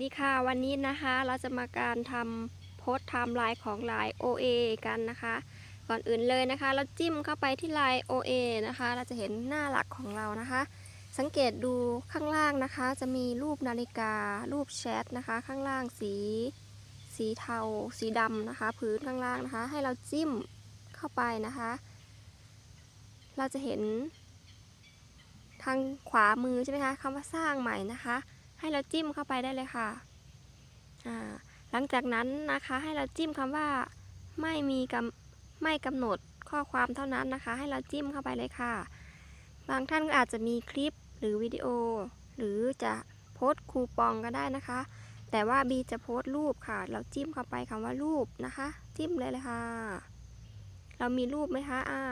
นี่ค่ะวันนี้นะคะเราจะมาการทำโพสต์ไทม์ไลน์ของไลน์ OA กันนะคะ ก่อนอื่นเลยนะคะ เราจิ้มเข้าไปที่ไลน์ OA นะคะ เราจะเห็นหน้าหลักของเรานะคะ สังเกตดูข้างล่างนะคะ จะมีรูปนาฬิกา รูปแชทนะคะ ข้างล่างสี สีเทา สีดำนะคะ พื้นข้างล่างนะคะ ให้เราจิ้มเข้าไปนะคะ เราจะเห็นทางขวามือใช่ไหมคะคำว่าสร้างใหม่นะคะ ให้เราจิ้มเข้าไปได้เลยค่ะ หลังจากนั้นนะคะให้เราจิ้มคำว่าไม่มีกำไม่กำหนดข้อความเท่านั้นนะคะ ให้เราจิ้มเข้าไปเลยค่ะ บางท่านก็อาจจะมีคลิปหรือวิดีโอ หรือจะโพสคูปองก็ได้นะคะ แต่ว่าบีจะโพสรูปค่ะ เราจิ้มเข้าไปคำว่ารูปนะคะ จิ้มเลยเลยค่ะ เรามีรูปไหมคะอ่า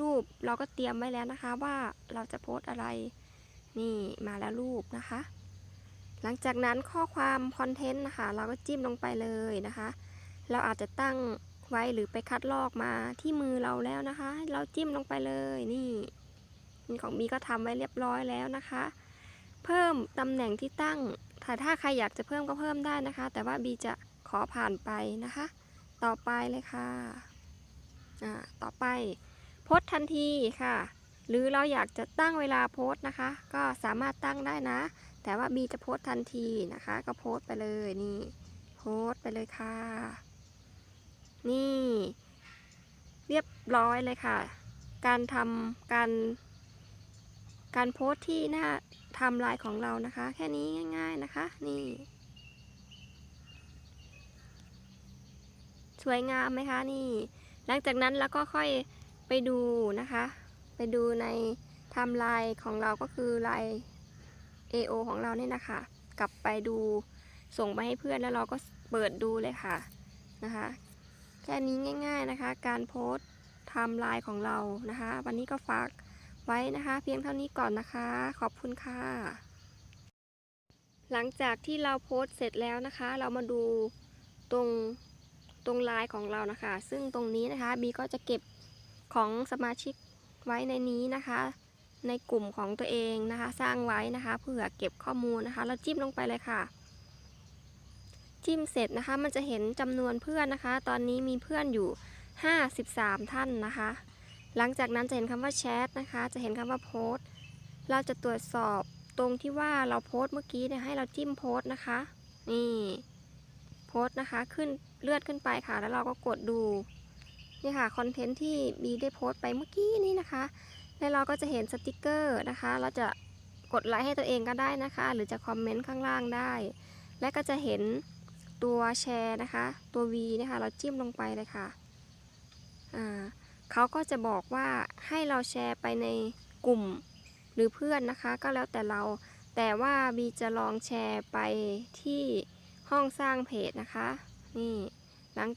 รูปเราก็เตรียมไว้แล้วนะคะ ว่าเราจะโพสอะไร นี่มาแล้วรูปนะคะ หลังจากนั้นข้อความคอนเทนต์นะคะ เราก็จิ้มลงไปเลยนะคะ เราอาจจะตั้งไว้หรือไปคัดลอกมาที่มือเราแล้วนะคะ เราจิ้มลงไปเลยนี่ของบีก็ทำไว้เรียบร้อยแล้วนะคะ เพิ่มตำแหน่งที่ตั้งถ้าถ้าใครอยากจะเพิ่มก็เพิ่มได้นะคะ แต่ว่าบีจะขอผ่านไปนะคะ ต่อไปเลยค่ะอ่าต่อไปโพสทันทีค่ะ หรือเราอยากจะตั้งเวลาโพสต์นะคะ ก็สามารถตั้งได้นะ แต่ว่าบีจะโพสต์ทันทีนะคะ ก็โพสต์ไปเลยนี่โพสต์ไปเลยค่ะ นี่ เรียบร้อยเลยค่ะ การทำการ การโพสต์ที่หน้าทำลายของเรานะคะ แค่นี้ง่าย ๆนะคะ นี่ สวยงามไหมคะนี่ หลังจากนั้นแล้วก็ค่อยไปดูนะคะ ไปดูในทม์ไลน์ของเราก็คือลน์ AO ของเราเนี่ยนะคะ กลับไปดูส่งไปให้เพื่อนแล้วเราก็เปิดดูเลยค่ะนะคะ แค่นี้ง่าย ๆนะคะ การโพสต์ไทม์ไลน์ของเรานะคะ วันนี้ก็ฝากไว้นะคะ เพียงเท่านี้ก่อนนะคะ ขอบคุณค่ะ หลังจากที่เราโพสต์เสร็จแล้วนะคะ เรามาดูตรงตรงไลน์ของเรานะคะ ซึ่งตรงนี้นะคะบีก็จะเก็บของสมาชิกไว้ในนี้นะคะ ในกลุ่มของตัวเองนะคะ สร้างไว้นะคะเผื่อเก็บข้อมูลนะคะเราจิ้มลงไปเลยค่ะ จิ้มเสร็จนะคะ มันจะเห็นจำนวนเพื่อนนะคะ ตอนนี้มีเพื่อนอยู่ 53 ท่านนะคะ หลังจากนั้นจะเห็นคำว่าแชทนะคะ จะเห็นคำว่าโพสต์เราจะตรวจสอบตรงที่ว่าเราโพสต์เมื่อกี้เนี่ยให้เราจิ้มโพสต์นะคะ นี่โพสต์นะคะขึ้นเลื่อนขึ้นไปค่ะ แล้วเราก็กดดูนี่ค่ะคอนเทนต์ที่บีได้โพสต์ไปเมื่อกี้นี้นะคะ แล้วเราก็จะเห็นสติกเกอร์นะคะ เราจะกดไลค์ให้ตัวเองก็ได้นะคะ หรือจะคอมเมนต์ข้างล่างได้ และก็จะเห็นตัวแชร์นะคะ ตัว V นะคะ เราจิ้มลงไปเลยค่ะเขาก็จะบอกว่าให้เราแชร์ไปในกลุ่มหรือเพื่อนนะคะ ก็แล้วแต่เรา แต่ว่าบีจะลองแชร์ไปที่ห้องสร้างเพจนะคะ นี่หลัง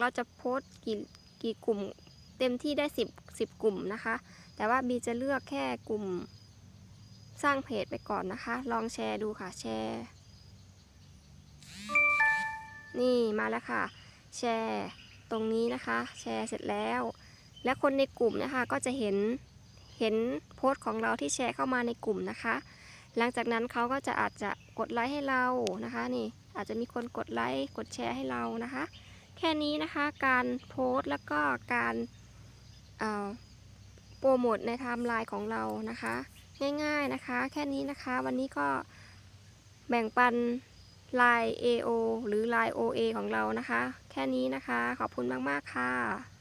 เราจะโพสต์กี่กี่กลุ่ม เต็มที่ได้ 10 10 กลุ่มนะคะ แต่ว่าบีจะเลือกแค่กลุ่มสร้างเพจไปก่อนนะคะ ลองแชร์ดูค่ะแชร์ นี่มาแล้วค่ะ แชร์ตรงนี้นะคะ แชร์เสร็จแล้ว และคนในกลุ่มนะคะก็จะเห็นเห็นโพสต์ของเราที่แชร์เข้ามาในกลุ่มนะคะ หลังจากนั้นเขาก็จะอาจจะกดไลค์ให้เรานะคะนี่อาจจะมีคนกดไลค์กดแชร์ให้เรานะคะ แค่นี้นะคะการโพสต์แล้วก็การ โปรโมทในไทม์ไลน์ของเรานะคะ ง่ายๆนะคะ แค่นี้นะคะวันนี้ก็แบ่งปันไลน์ AO หรือไลน์ OA ของเรานะคะ แค่นี้นะคะ ขอบคุณมาก ๆ ค่ะ